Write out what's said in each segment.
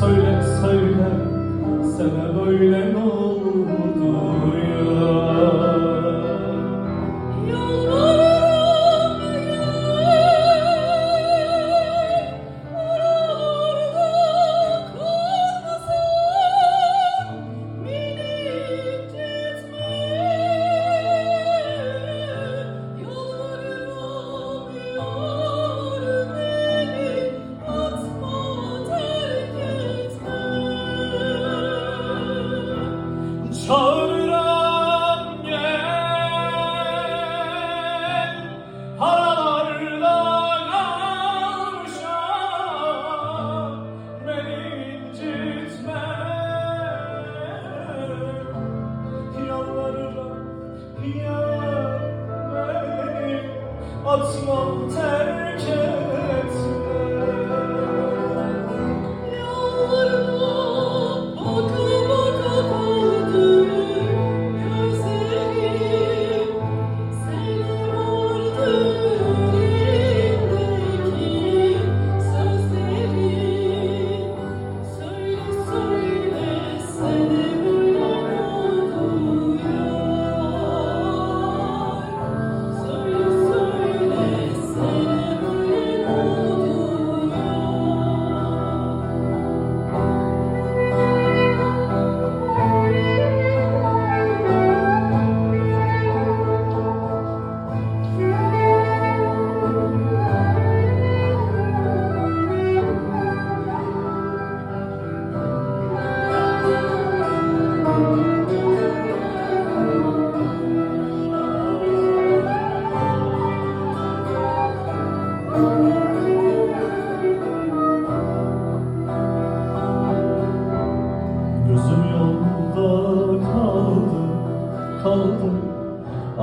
Söyle söyle. Sana böyle ne oldu? Ya Oh!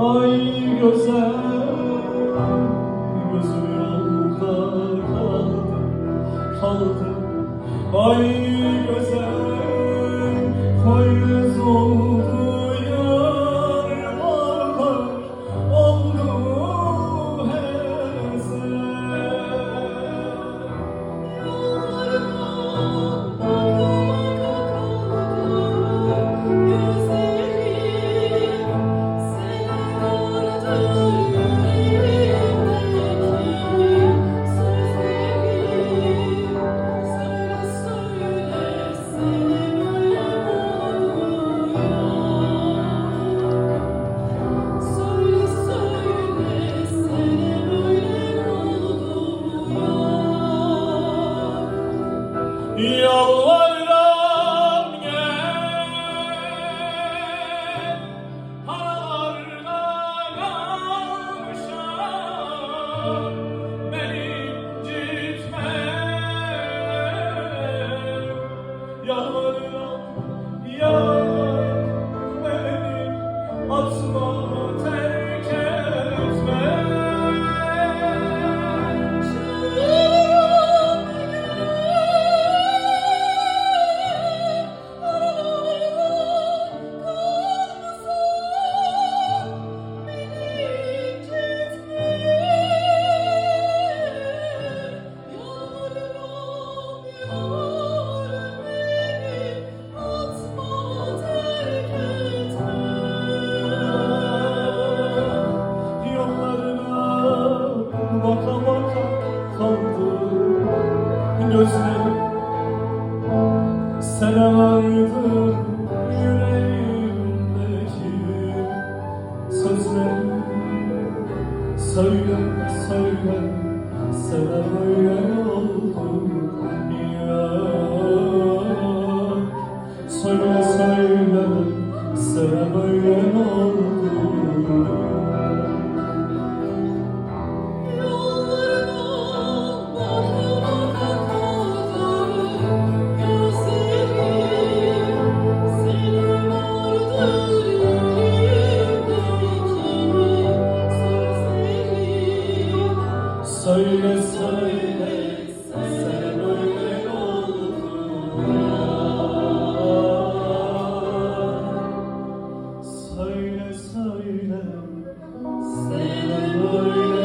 Ay güzel Gözüm yolda kaldı, kaldı. Ay güzel 有我 gözlerim. Vardın yüreğimdeki sözlerim Söyle söyle. Sana böyle oldu ya Söyle söyle. Sana böyle oldu Söyle söyle sen öyle oldun. Ya Söyle söyle. Sen öyle